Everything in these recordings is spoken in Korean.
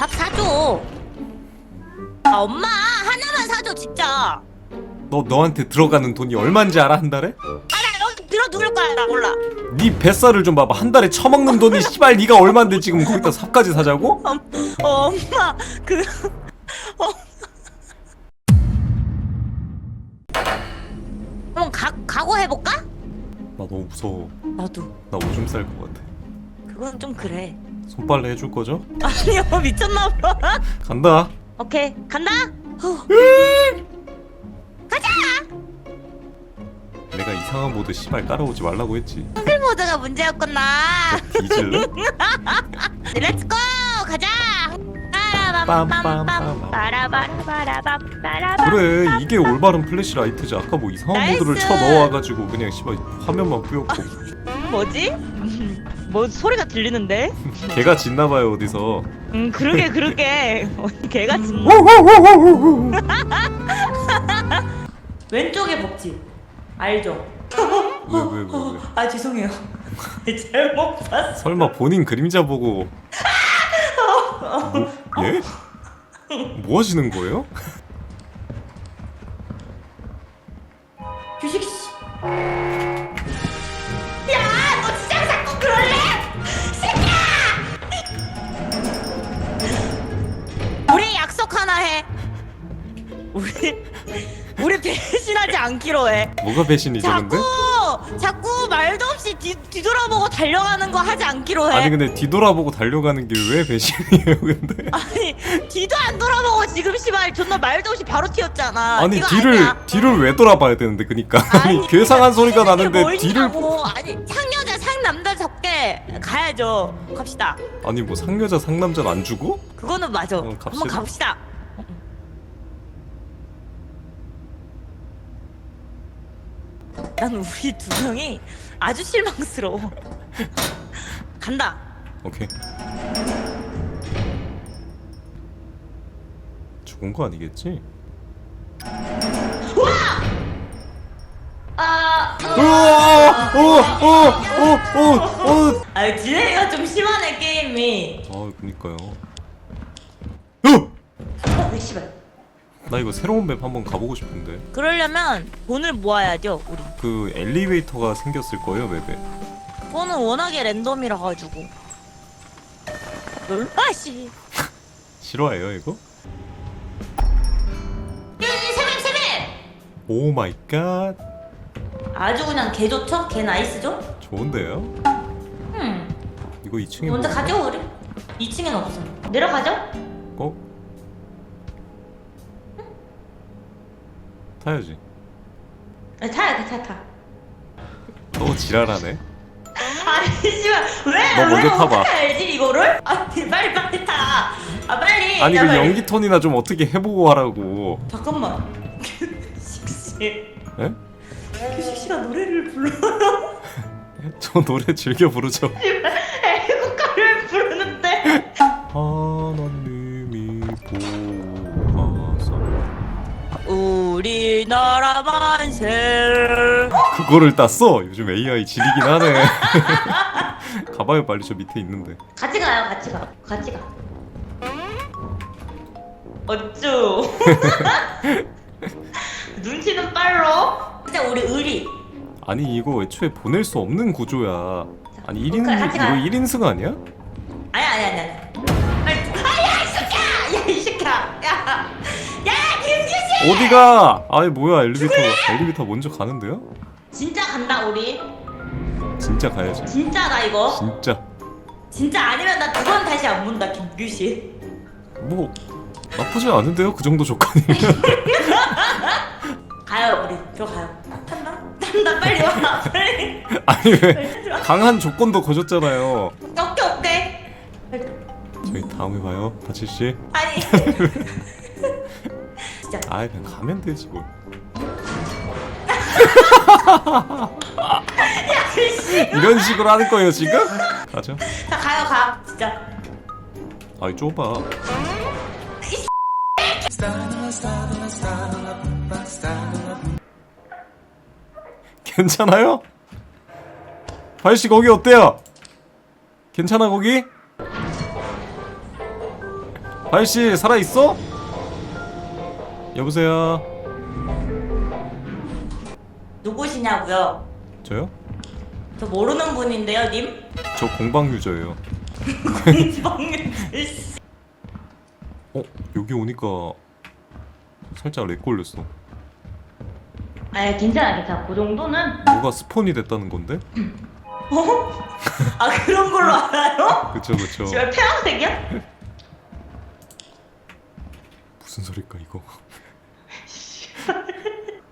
밥 사줘. 아 엄마 하나만 사줘 진짜. 너 너한테 들어가는 돈이 얼마인지 알아 한 달에? 아나 여기 들어 누를 거야 나 몰라. 네 뱃살을 좀 봐봐 한 달에 처먹는 돈이 씨발 네가 얼마인데 지금 거기다 삽까지 사자고? 엄, 어, 엄마 그 어. 그럼 가 각오해 볼까? 나 너무 무서워 나도. 나 오줌 쌀 것 같아 그건 좀 그래. 손빨래 해줄 거죠? 아니요 미쳤나 봐. 간다 오케이 간다. 후. 가자. 내가 이상한 모드 씨발 따라오지 말라고 했지 흑일 모드가 문제였구나. 뒤질래? 렛츠고 가자. 빰빰빰빰. 빠라바라바라밤 그래 이게 올바른 플래시 라이트지 아까 뭐 이상한 나이스. 모드를 쳐 넣어와가지고 그냥 씨발 화면만 뿌옇고 뭐지? 뭐 소리가 들리는데? 개가 짖나봐요 어디서 음 그러게 그러게 개가 짖네 왼쪽에 법지 알죠? 왜 왜 왜 왜, 아 죄송해요 잘못 봤어 설마 본인 그림자 보고 뭐, 예? 뭐 하시는 거예요? 규식 씨. 우리 우리 배신하지 않기로 해. 뭐가 배신이죠 근데? 자꾸 자꾸 말도 없이 뒤, 뒤돌아보고 달려가는 거 하지 않기로 해. 아니 근데 뒤돌아보고 달려가는 게 왜 배신이에요 근데? 아니, 뒤도 안 돌아보고 지금 씨발 존나 말도 없이 바로 튀었잖아. 아니 이거 뒤를 아니야. 뒤를 왜 돌아봐야 되는데 그니까 아니 괴상한 소리가 나는데 뭘 뒤를 있냐고. 아니 상여자 상남자 적게 가야죠. 갑시다. 아니 뭐 상여자 상남자는 안 주고? 그거는 맞아. 어, 갑시다. 한번 가봅시다. 난 우리 두 명이 아주 실망스러워. 간다. 오케이 죽은 거 아니겠지? 아! 어! 어! 어! 어! 어! 아 딜레이가 좀 심하네 게임이. 아 그니까요 어! 어, 씨발. 나 이거 새로운 맵 한번 가보고 싶은데 그러려면 돈을 모아야죠, 우리. 그 엘리베이터가 생겼을 거예요 맵에 그거는 워낙에 랜덤이라 가지고. 아씨. 싫어해요 이거? 세맵 세맵. 오 마이 갓 아주 그냥 개 좋죠? 개 나이스죠? 좋은데요? 음. 이거 2층에 먼저 뭐... 가죠 우리. 2층엔 없어. 내려가죠? 어? 타야지 아, 타야 돼, 타 타. 너무 지랄하네 아니 씨발 왜? 너 먼저 왜 타봐. 어떻게 알지 이거를? 아 빨리 빨리 타. 아 빨리. 아니 야, 그 빨리. 연기 톤이나 좀 어떻게 해보고 하라고 잠깐만. 규식 씨. 에? 규식 씨가 노래를 불러. 저 노래 즐겨 부르죠 우리나라 만세. 그거를 땄어? 요즘 AI 지리긴 하네 가봐요 빨리 저 밑에 있는데 같이 가요, 같이 가, 같이 가. 어쭈. 눈치는 빨로. 진짜 우리 의리. 아니 이거 애초에 보낼 수 없는 구조야 아니 1인 그래, 같이 이거 가요. 1인승 아니야? 아니 아니 아니 아니. 어디가? 아니 뭐야 엘리베이터 엘리베이터 먼저 가는데요? 진짜 간다 우리. 진짜 가야지 진짜다 이거. 진짜 진짜 아니면 나 두 번 다시 안 본다 김규식. 뭐 나쁘지 않은데요 그 정도 조건이면 가요 우리 들어가요. 탄다? 탄다 빨리 와 빨리. 아니 왜. 강한 조건도 거셨잖아요 오케이 오케이. 저희 다음에 봐요 다칠씨 아니. 진짜. 아이 그냥 가면 되지 뭘 야씨. 이런 식으로 하는 거예요 지금? 가죠 자 가요 가 진짜. 아이 좁아 괜찮아요? 발씨 거기 어때요? 괜찮아 거기? 바이씨 살아 있어? 여보세요 누구시냐고요? 저요? 저 모르는 분인데요, 님? 저 공방 유저예요 공방윤 씨. 어? 여기 오니까 살짝 렉 걸렸어 아, 괜찮아, 괜찮아. 그 정도는. 뭐가 스폰이 됐다는 건데? 어? 아, 그런 걸로 알아요? 그쵸 그쵸 지금 태양색이야? 무슨 소릴까 이거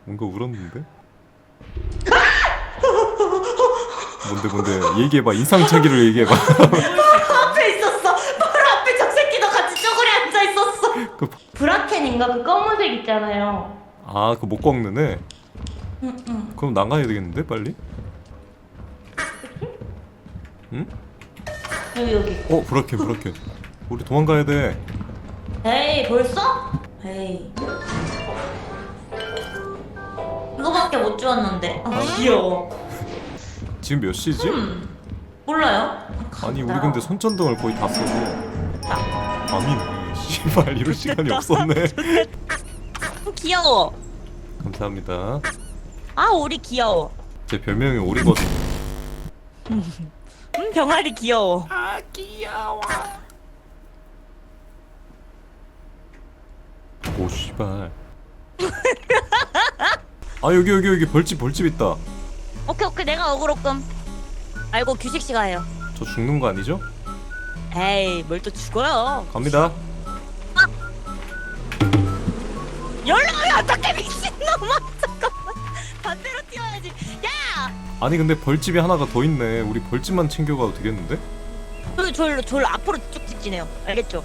뭔가 울었는데? 뭔데 뭔데 얘기해봐 인상착의를 얘기해봐 바로 앞에 있었어. 바로 앞에 저 새끼도 같이 쪼그려 앉아 있었어. 그 브라켄인가 그 검은색 있잖아요. 아그 못 꺾는 애? 응, 응. 그럼 나가야 되겠는데 빨리? 응? 여기 여기. 어 브라켄 브라켄 우리 도망가야 돼 에이 벌써? 에이. 이거밖에 못 주웠는데. 아, 귀여워. 지금 몇 시지? 음. 몰라요. 아니 우리 근데 손전등을 거의 다 써서 나. 밤이네 씨발 이럴 시간이 없었네 귀여워. 감사합니다 아 오리 귀여워. 제 별명이 오리거든 음 병아리 귀여워. 오 씨발 아 여기 여기 여기 벌집 벌집 있다 오케이 오케이 내가 어그로 끔. 알고 규식 씨가 해요. 저 죽는 거 아니죠? 에이 뭘 또 죽어요. 갑니다 연락이 어떻게 미친놈아 잠깐만 반대로 뛰어야지. 야. 아니 근데 벌집이 하나가 더 있네 우리 벌집만 챙겨가도 되겠는데? 그 졸, 졸 앞으로 쭉 직진해요. 알겠죠?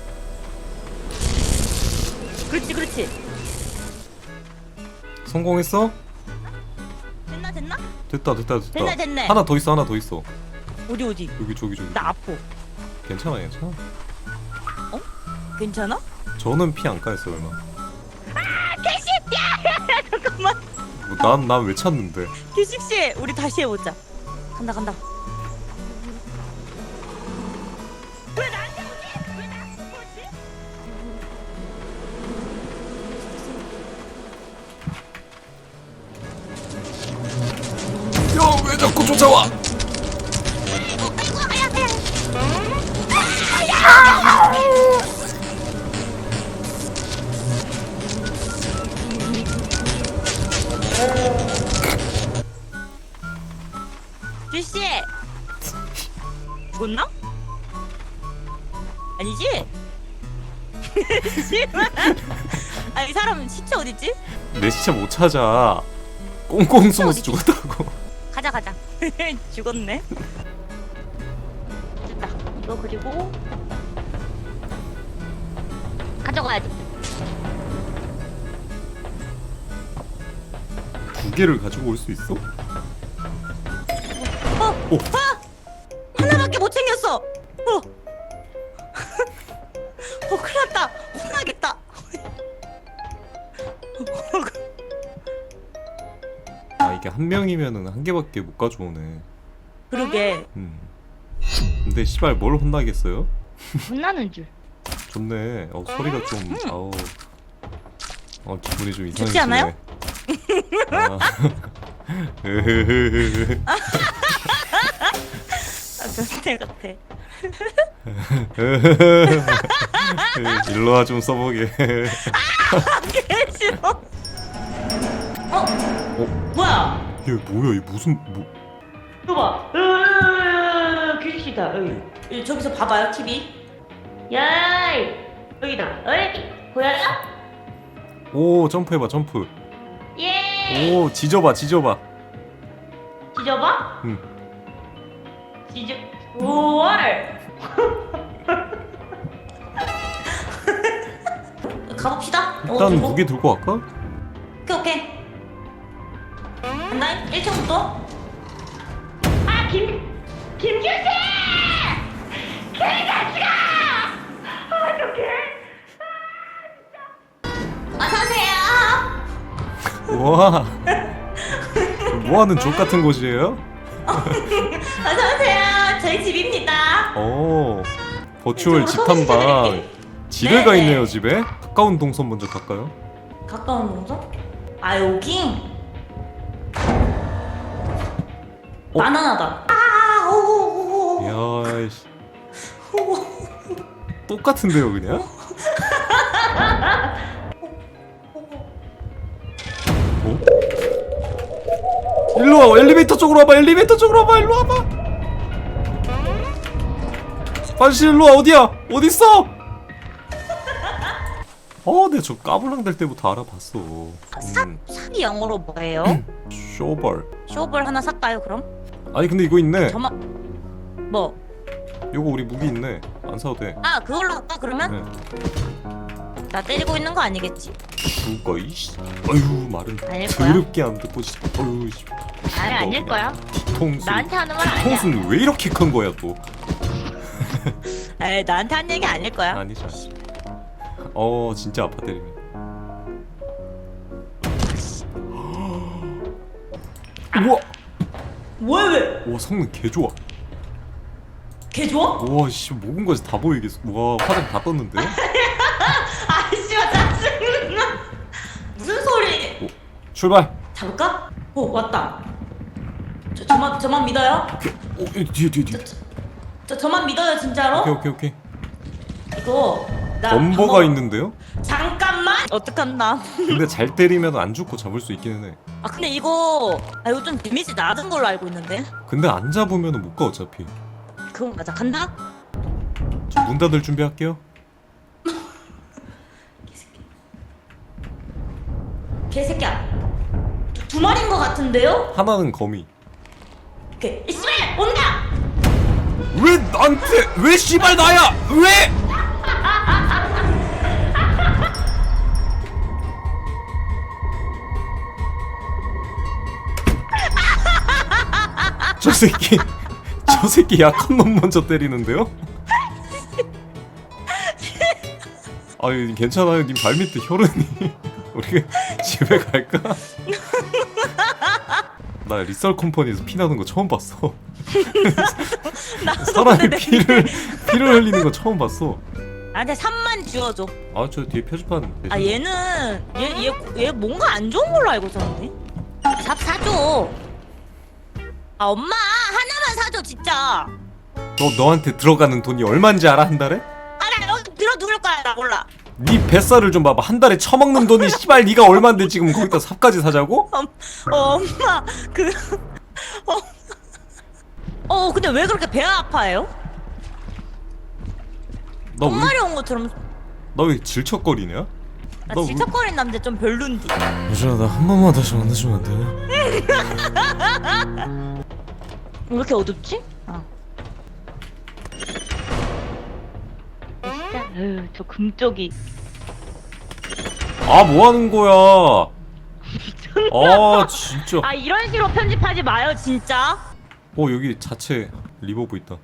그렇지, 그렇지. 성공했어? 됐나? 됐다 됐다 됐다 됐네, 됐네. 하나 더 있어 하나 더 있어 어디, 어디? 여기 저기 저기 나 아파. 괜찮아 괜찮아 괜찮아? 저는 피 안 까였어 얼마 아! 잠깐만. 난난 왜 찾는데 규식씨, 우리 다시 해보자. 간다, 간다. 죽었나? 아니지? 씨발. 아니, 이 사람 시체 어딨지? 내 시체 못 찾아 꽁꽁 숨어서 죽었다고 가자 가자 죽었네 됐다 이거 그리고 가져가야지 두 개를 가지고 올 수 있어? 어! 오. 아! 한 명이면은 한 개밖에 못 가져오네. 그러게. 음. 근데 씨발 뭘 혼나겠어요? 혼나는 줄. 좋네. 어 소리가 좀 아우. 어 기분이 좀 이상해지네. 좋지 않아요? 아. 아, 변태 같아. 일로와 좀 써보게. 개 싫어 어? 뭐야 얘 뭐야 얘 무슨 뭐 이거 봐. 으으으으, 규식이다. 여기. 여기 저기서 봐봐요, TV. 야이. 여기다. 어이. 보여요? 오 점프해봐 점프 예. 오 지져봐 지져봐 지져봐. 응. 지져. 5월. 가봅시다. 어, 일단 들고. 무게 들고 갈까? 간다. 1층부터. 아 김. 김규식. 개자식아. 어떡해. 어서오세요. 와 뭐 하는 족 같은 곳이에요? 어서오세요. 저희 집입니다. 오 버추얼 이쪽으로 집탐방 소개시켜드릴게. 지뢰가 네. 있네요 집에 가까운 동선 먼저 갈까요? 가까운 동선? 아 여기? 어? 바나나다. 아, 오 오 오 오. 야이씨 똑같은데요 그냥? 어? 일로 와 엘리베이터 쪽으로 와봐 엘리베이터 쪽으로 와봐 일로 와봐 아저씨 일로 와 어디야 어딨어 어 내가 저 까불랑 될 때부터 알아봤어 음, 삽이 영어로 뭐예요? 쇼벌 쇼볼 하나 살까요 그럼? 아니 근데 이거 있네 저만 뭐? 요거 우리 무기 있네 안 사도 돼 아 그걸로 할까 그러면? 네. 나 때리고 있는 거 아니겠지? 죽을까 이씨 어휴 말은 아닐 거야. 더럽게 안 듣고 싶어 어휴 씨 아니 아닐 거야. 뒤통수 나한테 하는 말 아니야. 뒤통수는 왜 이렇게 큰 거야 또 에이 나한테 한 얘기 아닐 거야. 아니죠 어 진짜 아파 때리네 우와 뭐야 왜? 와 성능 개 좋아 개 좋아? 와씨 것이 다 보이겠어 와 화장 다 떴는데 아씨발 짜증나. 무슨 소리? 출발 잡을까? 오 왔다. 저 저만 저만 믿어요? 어 뒤에 뒤에 뒤에 저 저 만 믿어요 진짜로? 오케이 오케이 오케이 이거 나 넘버가 방금- 있는데요? 잠깐만. 어떡한다. 근데 잘 때리면 안 죽고 잡을 수 있기는 해 아 근데 이거 아 이거 좀 데미지 낮은 걸로 알고 있는데. 근데 안 잡으면 못 가 어차피 그건 맞아. 간다. 저 문 닫을 준비할게요 개새끼야. 두, 두 마리인 것 같은데요? 하나는 거미 오케이. 이씨발 온다. 왜 나한테 왜 씨발 나야 왜 새끼 저 새끼 약한 놈 먼저 때리는데요? 아니 괜찮아요 님 발밑에 혈흔이 우리 집에 갈까? 나 리썰 컴퍼니에서 피 나는 거 처음 봤어 사람이 피를 피를 흘리는 거 처음 봤어. 나한테 3만 주어줘. 아 저 뒤에 표지판. 아 얘는 얘 얘 얘 뭔가 안 좋은 걸로 알고 있었는데. 삽 사줘. 아 엄마 하나만 사줘 진짜. 너 너한테 들어가는 돈이 얼마인지 알아 한 달에? 아나 여기 들어 누를 거야 나 몰라. 네 뱃살을 좀 봐봐 한 달에 처먹는 돈이 씨발 네가 얼마인데 지금 거기다 삽까지 사자고? 엄, 어, 엄마 그 어. 어 근데 왜 그렇게 배 아파해요? 엄마리 온 것처럼 너왜 질척거리냐? 나너 왜- 질척거리는 남자 좀 별론디. 유준아 나 한 번만 다시 만나주면 안 돼? 왜 이렇게 어둡지? 아. 진짜 에휴, 저 금쪽이 아 뭐 하는 거야? 아 진짜. 아 이런 식으로 편집하지 마요 진짜 어 여기 자체 리버브 있다.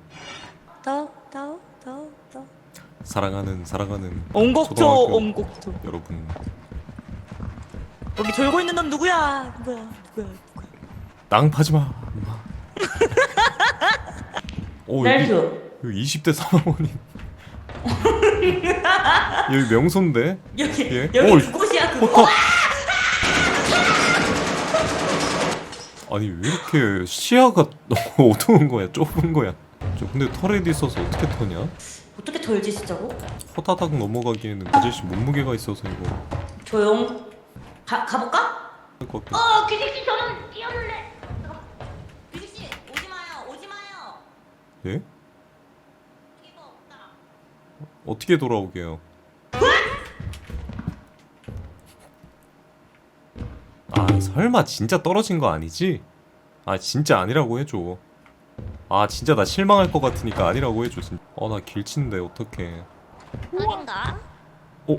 더더더더 사랑하는 사랑하는 옹곡조 초등학교 옹곡조 여러분. 여기 졸고 있는 놈 누구야 누구야 누구야 누구야 땅 파지 마. 오 여기 여기 20대 사망원이. 여기 명소인데. 여기 예? 여기 오, 그곳이야 그곳. 아니 왜 이렇게 시야가 너무 어두운 거야 좁은 거야 저 근데 터렛 있어서 어떻게 터냐 어떻게 털지 진짜로? 호다닥 넘어가기에는 아저씨 몸무게가 있어서 이거 조용 가, 가볼까? 할것 어 규식씨 저는 뛰어볼래 예? 어떻게 돌아오게요 아 설마 진짜 떨어진 거 아니지? 아 진짜 아니라고 해줘 아 진짜 나 실망할 것 같으니까 아니라고 해줘 진짜 어나 길친데 어떡해 아닌가? 어?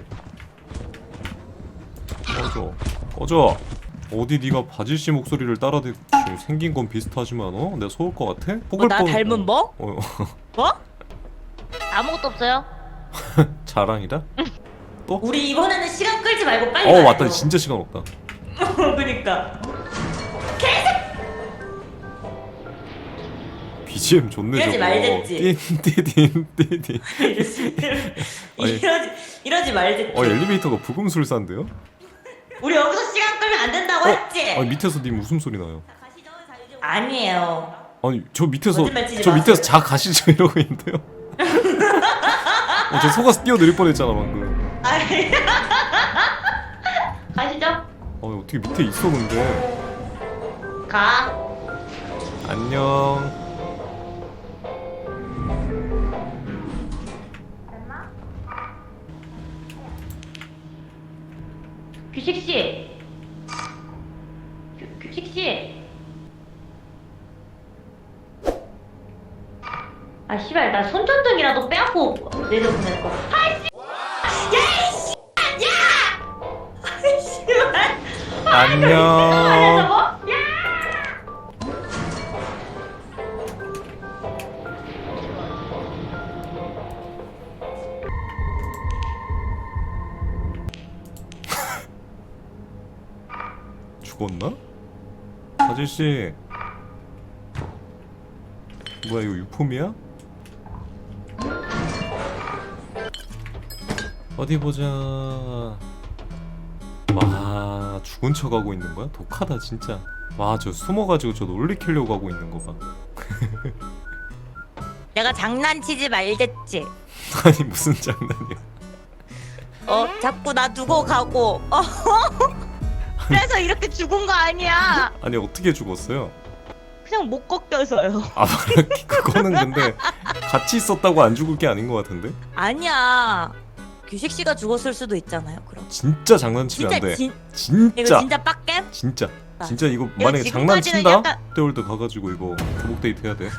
꺼져 꺼져 어디 네가 바질씨 목소리를 따라 듣지 생긴 건 비슷하지만 어? 내가 속을 것 같아? 어, 나 닮은 뭐? 어, 뭐? 아무것도 없어요 자랑이다? 우리 이번에는 시간 끌지 말고 빨리 어 가요. 맞다 진짜 시간 없다 그니까 BGM 좋네 이러지 저거. 말랬지. 이러지 아니. 이러지 이러지 말지. 어 엘리베이터가 부금술사인데요? 우리 여기서 시간 끌면 안 된다고 했지. 아 밑에서 님 웃음소리 나요. 아니에요. 아니 저 밑에서 거짓말 치지 저 밑에서. 자 가시죠 이러고 있는데요. 어, 저 속아서 뛰어내릴 뻔했잖아 방금. 아이. 가시죠. 어 어떻게 밑에 있어 근데. 가. 안녕. 규식 씨. 규, 규식 씨. 아 씨발 나 손전등이라도 빼앗고 내려보낼 거. 아 씨. 야 씨. 야. 아 안녕. 죽었나? 아저씨. 뭐야 이거 유품이야? 어디 보자. 와 죽은 척 하고 있는 거야? 독하다 진짜. 와 저 숨어가지고 저 놀리키려고 하고 있는 거 봐. 내가 장난치지 말랬지. 아니 무슨 장난이야? 어 자꾸 나 두고 가고. 어. 그래서 이렇게 죽은 거 아니야. 아니 어떻게 죽었어요? 그냥 못 꺾여서요. 아 그거는 근데 같이 있었다고 안 죽을 게 아닌 것 같은데? 아니야. 규식 씨가 죽었을 수도 있잖아요. 그럼. 진짜 장난치면 진짜 안 돼. 진 진짜 이거 진짜 빡겜? 진짜 아. 진짜 이거 만약에 지금까지는 장난친다? 약간- 롯데월드 가가지고 이거 교복 데이트 해야 돼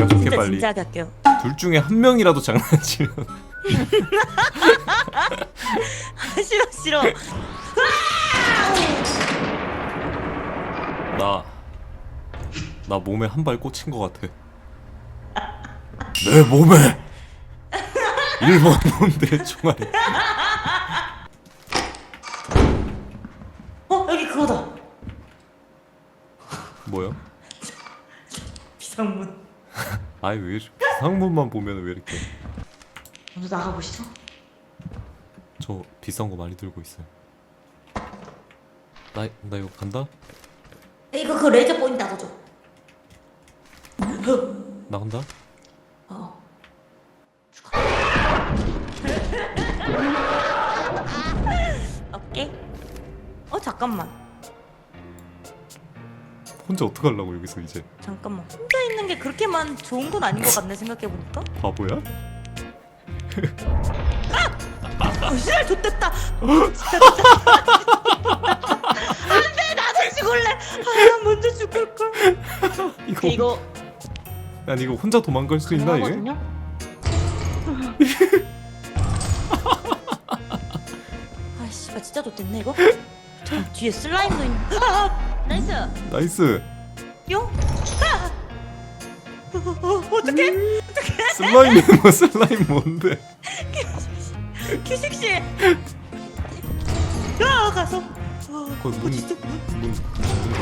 약속해 진짜 빨리 진짜 할게요. 둘 중에 한 명이라도 장난치면 싫어 싫어. 나 나 몸에 한 발 꽂힌 것 같아 내 몸에 1번 뭔데 총알이 어 여기 그거다. 뭐야? 비상문. 아이 왜 상문만 보면 왜 이렇게 먼저 나가 보시죠. 저 비싼 거 많이 들고 있어요 나, 나 이거 간다? 이거 그 레이저 포인트 나가줘. 나 간다? 어. 오케이. 어 잠깐만. 혼자 어떡하려고 여기서 이제 잠깐만. 혼자 있는 게 그렇게만 좋은 건 아닌 것 같네 생각해 보니까. 바보야? 어, 씨발 좋댔다. 죽을래. 아 먼저 죽을 걸. 이거, 이거 난 이거 혼자 도망갈 수 있나 이게? 가능하거든요? 아 진짜 좋댔네 이거. 잠깐 뒤에 슬라임도 있네. 아, 나이스. 나이스 요. 아! 어, 어, 어떡해? 슬라임이 뭐 슬라임 뭔데? 규식 씨. 야 가서. 어, 거기 문-? 문,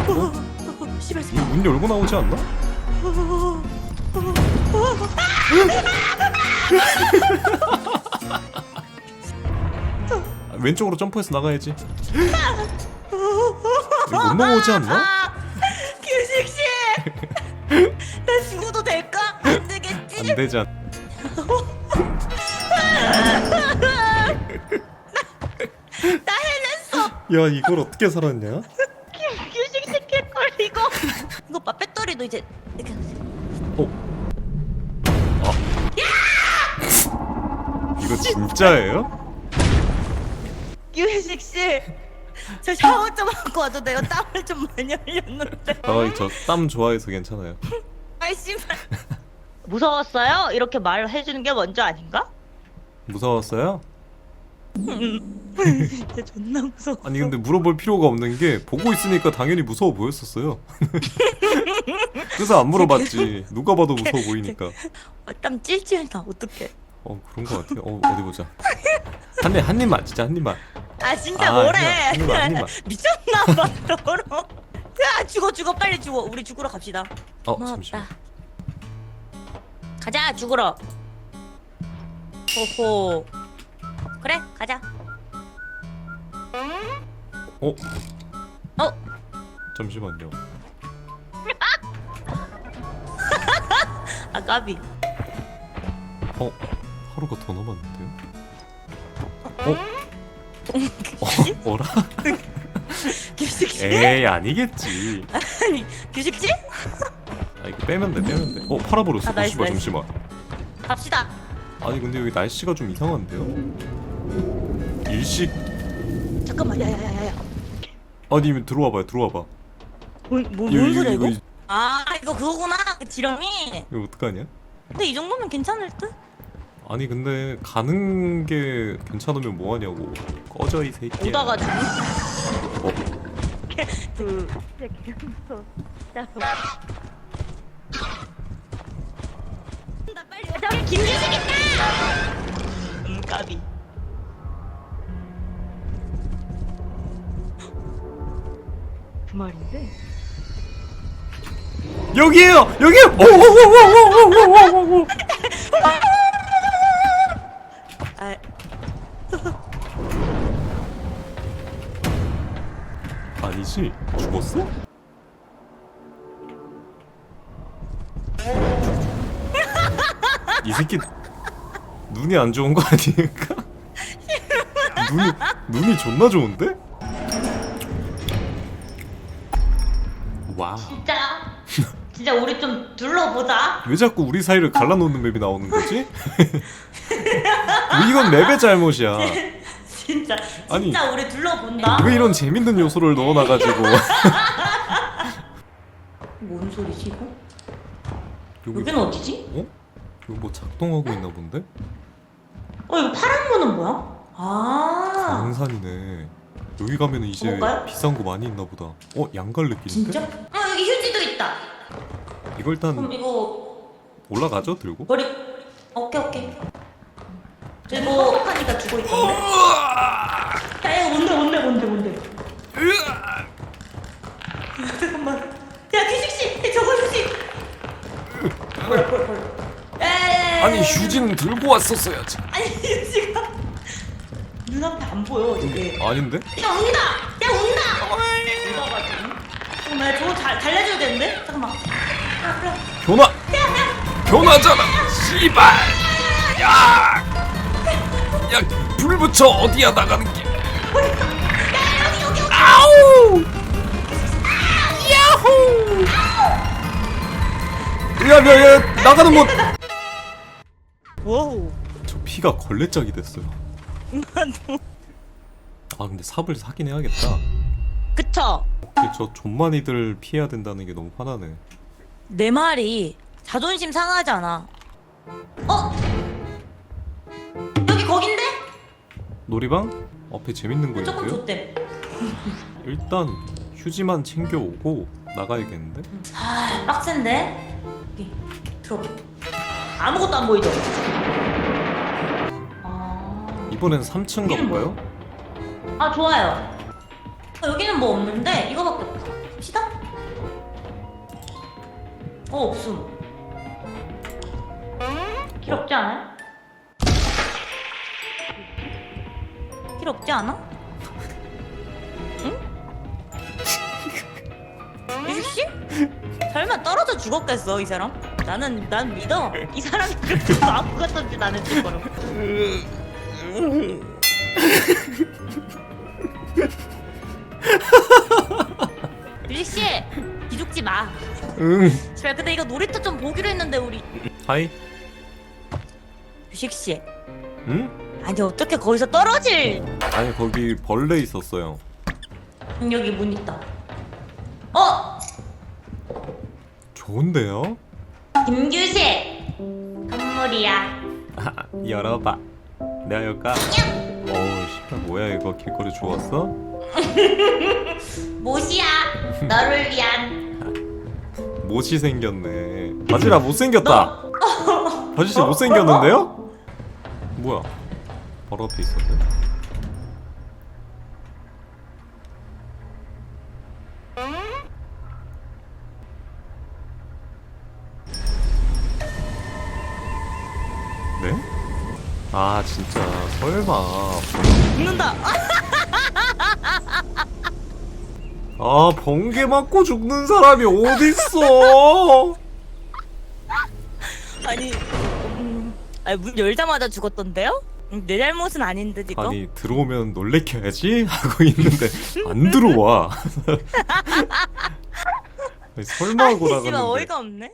문 어, 닫고? 씨발 문 열고 나오지 않나? 아, 왼쪽으로 점프해서 나가야지 이거 못 넘어오지 않나? 아, 규식 씨. 나 죽어도 될까? 안 되겠지? 안 되지 않... 야 이걸 어떻게 살았냐? 이거. 이거 봐 배터리도 이제 이렇게. 어? 아 이거 진짜예요? 규식 씨. 저 샤워 좀 하고 와도 돼요. 땀을 좀 많이 흘렸는데. 아 저땀 좋아해서 괜찮아요 아이 씨발. 무서웠어요? 이렇게 말해주는 게 먼저 아닌가? 무서웠어요? 진짜 존나 무서워. 아니 근데 물어볼 필요가 없는 게 보고 있으니까 당연히 무서워 보였었어요 그래서 안 물어봤지 누가 봐도 무서워 보이니까 아, 땀 찔찔 나. 어떡해. 어 그런 거 같아요 어 어디 보자 한입 한 입만 진짜 한 입만 아 진짜 아, 뭐래? 한 입만, 한 입만. 미쳤나 봐 너로. 야 죽어 죽어 빨리 죽어. 우리 죽으러 갑시다. 어 고마웠다. 잠시만 가자 죽으러. 호호. 그래 가자. 어? 어? 잠시만요. 아 까비. 어? 하루가 더 남았는데요? 어? 어? 어라? 규식씨? 에이 아니겠지. 아니 규식씨? 아 이거 빼면 돼 빼면 돼. 어 팔아버렸어. 아, 나이스, 잠시만 나이스. 잠시만. 갑시다. 아니 근데 여기 날씨가 좀 이상한데요? 일식 잠깐만 야야야야야. 아니 들어와봐요 들어와봐. 뭔, 뭔, 이거, 뭔 소리야 이거, 이거? 이거, 아 이거 그거구나 그 지렁이. 이거 어떡하냐? 근데 이 정도면 괜찮을 듯? 아니 근데 가는 게 괜찮으면 뭐하냐고 꺼져 이 새끼야 오다가 지금. 어? 그 진짜 개무서 진짜로. 나 빨리 저기 김규식 있다. 음 까비. 그 말인데. 여기에요 여기에요 오오오오오오오오오 아 아니지 죽었어? 이 새끼 눈이 안 좋은 거 아니니까? 눈이 눈이 존나 좋은데? 와우 진짜 진짜 우리 좀 둘러보자 왜 자꾸 우리 사이를 갈라놓는 맵이 나오는 거지? 이건 맵의 잘못이야. 진짜 아니, 진짜 우리 둘러본다 왜 이런 재밌는 요소를 넣어놔가지고 뭔 소리지 이거? 여기 여기는 어디지? 어? 여기 뭐 작동하고 있나 본데? 어 이거 파란 거는 뭐야? 아 강산이네. 여기 가면은 이제 뭔가요? 비싼 거 많이 있나 보다. 어 양갈래길인데? 진짜? 어 여기 휴지도 있다 일단 그럼 이거 올라가죠 들고. 버리 오케이 오케이 그리고 하니까 주고 있던데 야 이거 뭔데 뭔데 뭔데 뭔데 잠깐만 야 규식 씨 저거 휴지 에이 아니 휴지는 들고 왔었어야지. 아니 휴지가 눈앞에 안 보여 이게 아닌데? 야 운다 야 운다 운다가지고 나 저거 잘 달래줘야 되는데 잠깐만 야 그래 변화. 변화잖아. 씨발. 야. 야 불 붙여 어디야 나가는 길. 아우. 야호. 야 야 야 나가는 못. 와우. 저 피가 걸레짝이 됐어요. 아 근데 삽을 사긴 해야겠다. 그쵸? 근데 저 존만이들 피해야 된다는 게 너무 화나네. 내 말이 자존심 상하잖아. 어? 여기 거긴데? 놀이방? 앞에 재밌는 거 조금 있는데요? 좋대 일단 휴지만 챙겨오고 나가야겠는데? 아 빡센데? 여기 들어봐 아무것도 안 보이죠? 아, 이번엔 3층 여기는 가볼까요? 아 좋아요 어, 여기는 뭐 없는데 이거밖에 없어 시다? 어 없음 필요 없지 않아요? 필요 없지 않아? 응? 유식 씨? 설마 떨어져 죽었겠어 이 사람? 나는 난 믿어. 이 사람이 그렇게 마음 같던지 나는 죽거로. 유식 씨 기죽지 마. 응 제발 근데 이거 놀이터 좀 보기로 했는데 우리 하이 유식 씨. 응? 아니 어떻게 거기서 떨어질? 아니 거기 벌레 있었어요 음, 여기 문 있다 어? 좋은데요? 김규식 선물이야 열어봐 내가 열까? 어우 씨발 뭐야 이거? 길거리 주웠어? 못이야. 너를 위한. 못이 생겼네. 바지라 못생겼다. 바지씨 못생겼는데요? 뭐야? 바로 앞에 있었네 아 진짜 설마 죽는다. 아, 아 번개 맞고 죽는 사람이 어딨어 아니, 음, 아니 문 열자마자 죽었던데요? 음, 내 잘못은 아닌 듯 이거. 아니 들어오면 놀래켜야지 하고 있는데 안 들어와 설마 하고 씨발 나갔는데 어이가 없네.